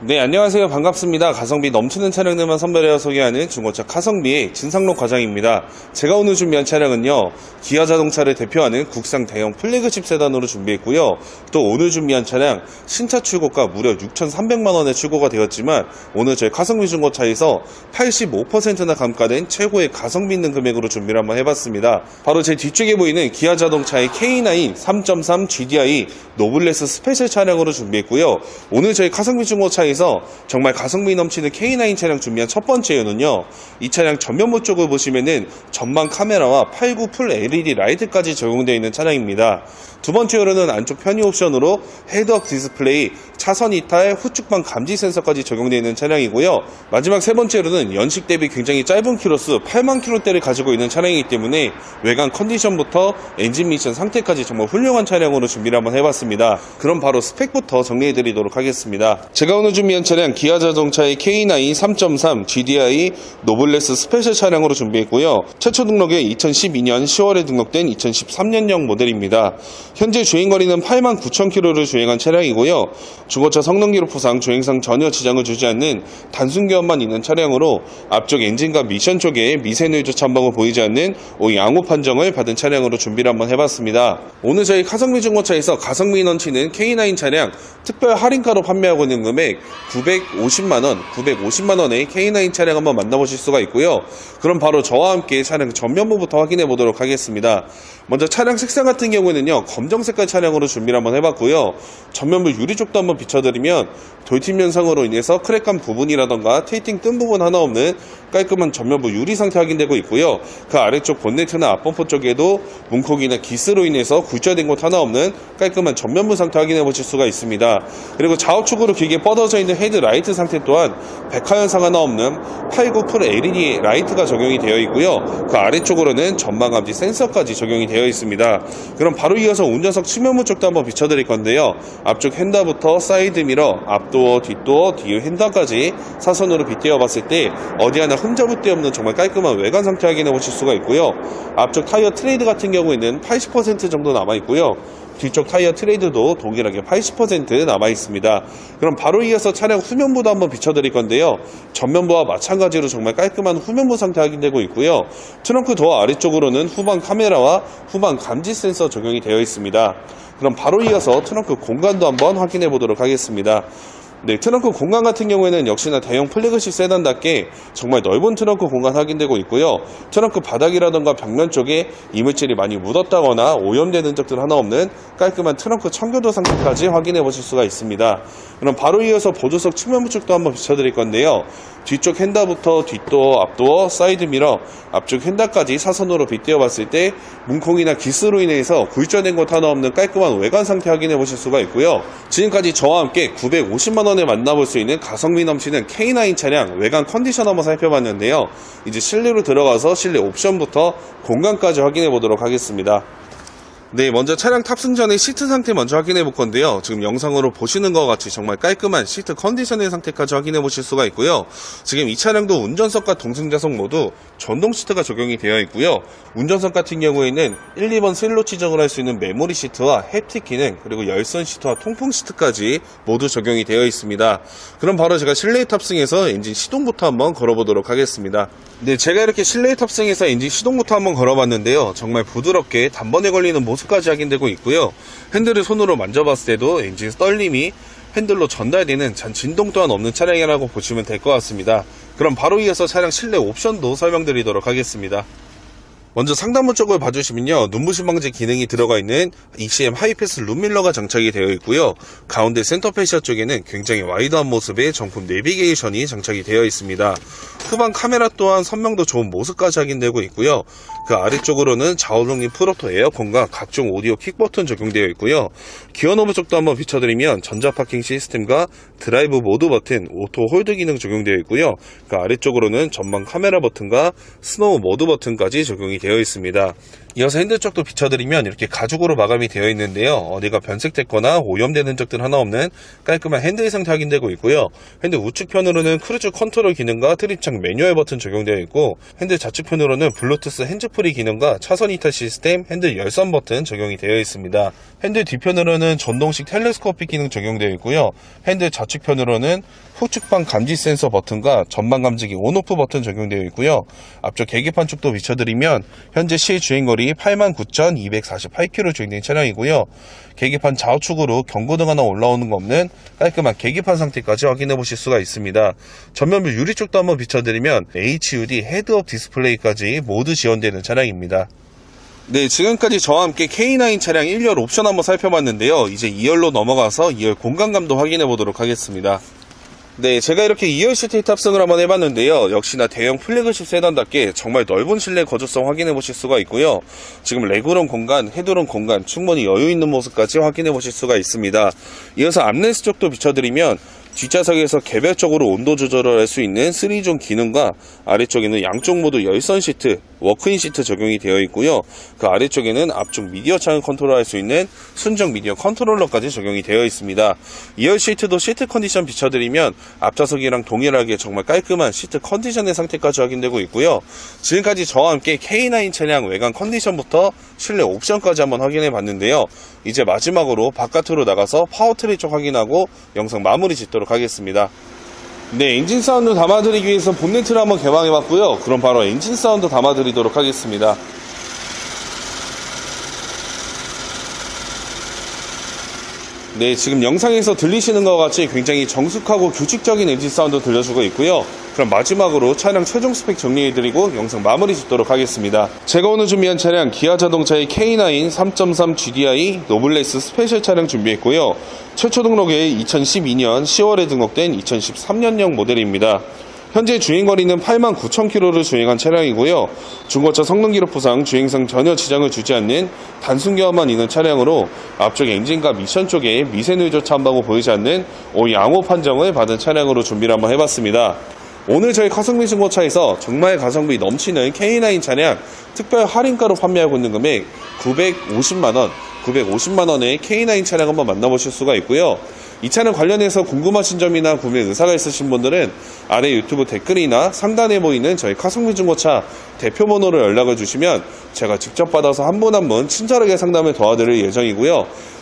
네, 안녕하세요. 반갑습니다. 가성비 넘치는 차량들만 선별하여 소개하는 중고차 카성비의 진상록 과장입니다. 제가 오늘 준비한 차량은요, 기아 자동차를 대표하는 국산 대형 플래그십 세단으로 준비했고요. 또 오늘 준비한 차량, 신차 출고가 무려 6,300만원에 출고가 되었지만, 오늘 저희 카성비 중고차에서 85%나 감가된 최고의 가성비 있는 금액으로 준비를 한번 해봤습니다. 바로 제 뒤쪽에 보이는 기아 자동차의 K9 3.3 GDI 노블레스 스페셜 차량으로 준비했고요. 오늘 저희 카성비 중고차 에서 정말 가성비 넘치는 K9 차량 준비한 첫 번째 이유는요. 이 차량 전면부 쪽을 보시면은 전방 카메라와 89풀 LED 라이트까지 적용되어 있는 차량입니다. 두 번째 이유는 안쪽 편의 옵션으로 헤드업 디스플레이, 차선 이탈, 후측방 감지 센서까지 적용되어 있는 차량이고요. 마지막 세 번째로는 연식 대비 굉장히 짧은 키로수 8만 킬로대를 가지고 있는 차량이기 때문에 외관 컨디션부터 엔진 미션 상태까지 정말 훌륭한 차량으로 준비를 한번 해봤습니다. 그럼 바로 스펙부터 정리해드리도록 하겠습니다. 제가 오늘 준비한 차량 기아 자동차의 K9 3.3 GDI 노블레스 스페셜 차량으로 준비했고요. 최초 등록에 2012년 10월에 등록된 2013년형 모델입니다. 현재 주행 거리는 8만 9천 킬로를 주행한 차량이고요. 중고차 성능 기록부상 주행상 전혀 지장을 주지 않는 단순 교환만 있는 차량으로 앞쪽 엔진과 미션 쪽에 미세누이조 참방을 보이지 않는 오 양호 판정을 받은 차량으로 준비를 한번 해봤습니다. 오늘 저희 가성비 중고차에서 가성비 넘치는 K9 차량 특별 할인가로 판매하고 있는 금액 950만원, 950만원의 K9 차량 한번 만나보실 수가 있고요. 그럼 바로 저와 함께 차량 전면부부터 확인해 보도록 하겠습니다. 먼저 차량 색상 같은 경우에는요, 검정 색깔 차량으로 준비를 한번 해봤고요. 전면부 유리 쪽도 한번 비춰드리면 돌팀 현상으로 인해서 크랙한 부분이라던가 테이팅 뜬 부분 하나 없는 깔끔한 전면부 유리 상태 확인되고 있고요. 그 아래쪽 본네트나 앞범퍼 쪽에도 문콕이나 기스로 인해서 굴절된 곳 하나 없는 깔끔한 전면부 상태 확인해 보실 수가 있습니다. 그리고 좌우측으로 길게 뻗어져 있는 헤드 라이트 상태 또한 백화 현상 하나 없는 89풀 LED 라이트가 적용이 되어 있고요. 그 아래쪽으로는 전방 감지 센서까지 적용이 되어 있습니다. 그럼 바로 이어서 운전석 측면부 쪽도 한번 비춰드릴 건데요. 앞쪽 핸다부터 사이드 미러, 앞도어, 뒷도어, 뒤 핸다까지 사선으로 빗대어 봤을 때 어디 하나 흠잡을 데 없는 정말 깔끔한 외관 상태 확인해 보실 수가 있고요. 앞쪽 타이어 트레이드 같은 경우에는 80% 정도 남아 있고요. 뒤쪽 타이어 트레이드도 동일하게 80% 남아 있습니다. 그럼 바로 이어서 차량 후면부도 한번 비춰드릴 건데요. 전면부와 마찬가지로 정말 깔끔한 후면부 상태 확인되고 있고요. 트렁크 도어 아래쪽으로는 후방 카메라와 후방 감지 센서 적용이 되어 있습니다. 그럼 바로 이어서 트렁크 공간도 한번 확인해 보도록 하겠습니다. 네, 트렁크 공간 같은 경우에는 역시나 대형 플래그십 세단답게 정말 넓은 트렁크 공간 확인되고 있고요. 트렁크 바닥이라던가 벽면 쪽에 이물질이 많이 묻었다거나 오염된 흔적들 하나 없는 깔끔한 트렁크 청교도 상태까지 확인해 보실 수가 있습니다. 그럼 바로 이어서 보조석 측면부 쪽도 한번 비춰드릴 건데요. 뒤쪽 핸다부터 뒷도어, 앞도어, 사이드 미러, 앞쪽 핸다까지 사선으로 빗대어 봤을 때 문콩이나 기스로 인해서 굴절된 곳 하나 없는 깔끔한 외관 상태 확인해 보실 수가 있고요. 지금까지 저와 함께 950만 원에 만나볼 수 있는 가성비 넘치는 K9 차량 외관 컨디션 한번 살펴봤는데요. 이제 실내로 들어가서 실내 옵션부터 공간까지 확인해 보도록 하겠습니다. 네, 먼저 차량 탑승 전에 시트 상태 먼저 확인해 볼 건데요. 지금 영상으로 보시는 것 같이 정말 깔끔한 시트 컨디션의 상태까지 확인해 보실 수가 있고요. 지금 이 차량도 운전석과 동승자석 모두 전동 시트가 적용이 되어 있고요. 운전석 같은 경우에는 1, 2번 슬롯 지정을 할 수 있는 메모리 시트와 햅틱 기능, 그리고 열선 시트와 통풍 시트까지 모두 적용이 되어 있습니다. 그럼 바로 제가 실내에 탑승해서 엔진 시동부터 한번 걸어보도록 하겠습니다. 네, 제가 이렇게 실내에 탑승해서 엔진 시동부터 한번 걸어봤는데요. 정말 부드럽게 단번에 걸리는 모습 까지 확인되고 있고요. 핸들을 손으로 만져봤을 때도 엔진 떨림이 핸들로 전달되는 잔 진동 또한 없는 차량이라고 보시면 될 것 같습니다. 그럼 바로 이어서 차량 실내 옵션도 설명드리도록 하겠습니다. 먼저 상단부 쪽을 봐주시면요. 눈부신 방지 기능이 들어가 있는 ECM 하이패스 룸밀러가 장착이 되어 있고요. 가운데 센터 페시아 쪽에는 굉장히 와이드한 모습의 정품 내비게이션이 장착이 되어 있습니다. 후방 카메라 또한 선명도 좋은 모습까지 확인되고 있고요. 그 아래쪽으로는 좌우동립 프로토 에어컨과 각종 오디오 킥버튼 적용되어 있고요. 기어 노브 쪽도 한번 비춰드리면 전자 파킹 시스템과 드라이브 모드 버튼, 오토 홀드 기능 적용되어 있고요. 그 아래쪽으로는 전방 카메라 버튼과 스노우 모드 버튼까지 적용이 되어 있습니다. 이어서 핸들 쪽도 비춰드리면 이렇게 가죽으로 마감이 되어 있는데요. 어디가 변색됐거나 오염된 흔적들 하나 없는 깔끔한 핸들 상태 확인되고 있고요. 핸들 우측편으로는 크루즈 컨트롤 기능과 트립창 매뉴얼 버튼 적용되어 있고 핸들 좌측편으로는 블루투스 핸즈프리 기능과 차선 이탈 시스템, 핸들 열선 버튼 적용이 되어 있습니다. 핸들 뒤편으로는 전동식 텔레스코픽 기능 적용되어 있고요. 핸들 좌측편으로는 후측방 감지 센서 버튼과 전방 감지기 온오프 버튼 적용되어 있고요. 앞쪽 계기판 쪽도 비춰드리면 현재 시 주행거리 89,248km 주행된 차량이고요. 계기판 좌우측으로 경고등 하나 올라오는 거 없는 깔끔한 계기판 상태까지 확인해 보실 수가 있습니다. 전면부 유리 쪽도 한번 비춰드리면 HUD 헤드업 디스플레이까지 모두 지원되는 차량입니다. 네, 지금까지 저와 함께 K9 차량 1열 옵션 한번 살펴봤는데요. 이제 2열로 넘어가서 2열 공간감도 확인해 보도록 하겠습니다. 네, 제가 이렇게 2열 시트 탑승을 한번 해봤는데요. 역시나 대형 플래그십 세단답게 정말 넓은 실내 거주성 확인해 보실 수가 있고요. 지금 레그룸 공간, 헤드룸 공간 충분히 여유 있는 모습까지 확인해 보실 수가 있습니다. 이어서 암레스 쪽도 비춰드리면 뒷좌석에서 개별적으로 온도 조절을 할 수 있는 3존 기능과 아래쪽에는 양쪽 모두 열선 시트, 워크인 시트 적용이 되어 있고요. 그 아래쪽에는 앞쪽 미디어 창을 컨트롤할 수 있는 순정 미디어 컨트롤러까지 적용이 되어 있습니다. 2열 시트도 시트 컨디션 비춰드리면 앞좌석이랑 동일하게 정말 깔끔한 시트 컨디션의 상태까지 확인되고 있고요. 지금까지 저와 함께 K9 차량 외관 컨디션부터 실내 옵션까지 한번 확인해 봤는데요. 이제 마지막으로 바깥으로 나가서 파워트리 쪽 확인하고 영상 마무리 짓도록 하겠습니다. 네, 엔진 사운드 담아드리기 위해서 본네트를 한번 개방해 봤고요. 그럼 바로 엔진 사운드 담아드리도록 하겠습니다. 네, 지금 영상에서 들리시는 것 같이 굉장히 정숙하고 규칙적인 엔진 사운드 들려주고 있고요. 그럼 마지막으로 차량 최종 스펙 정리해드리고 영상 마무리 짓도록 하겠습니다. 제가 오늘 준비한 차량 기아 자동차의 K9 3.3 GDI 노블레스 스페셜 차량 준비했고요. 최초 등록에 2012년 10월에 등록된 2013년형 모델입니다. 현재 주행거리는 89,000km를 주행한 차량이고요. 중고차 성능 기록부상 주행상 전혀 지장을 주지 않는 단순 교환만 있는 차량으로 앞쪽 엔진과 미션 쪽에 미세누이조차 한다고 보이지 않는 오 양호 판정을 받은 차량으로 준비를 한번 해봤습니다. 오늘 저희 가성비 중고차에서 정말 가성비 넘치는 K9 차량 특별 할인가로 판매하고 있는 금액 950만원, 950만원의 K9 차량 한번 만나보실 수가 있고요. 이 차량 관련해서 궁금하신 점이나 구매 의사가 있으신 분들은 아래 유튜브 댓글이나 상단에 보이는 저희 카성비 중고차 대표 번호로 연락을 주시면 제가 직접 받아서 한 분 한 분 친절하게 상담을 도와드릴 예정이고요.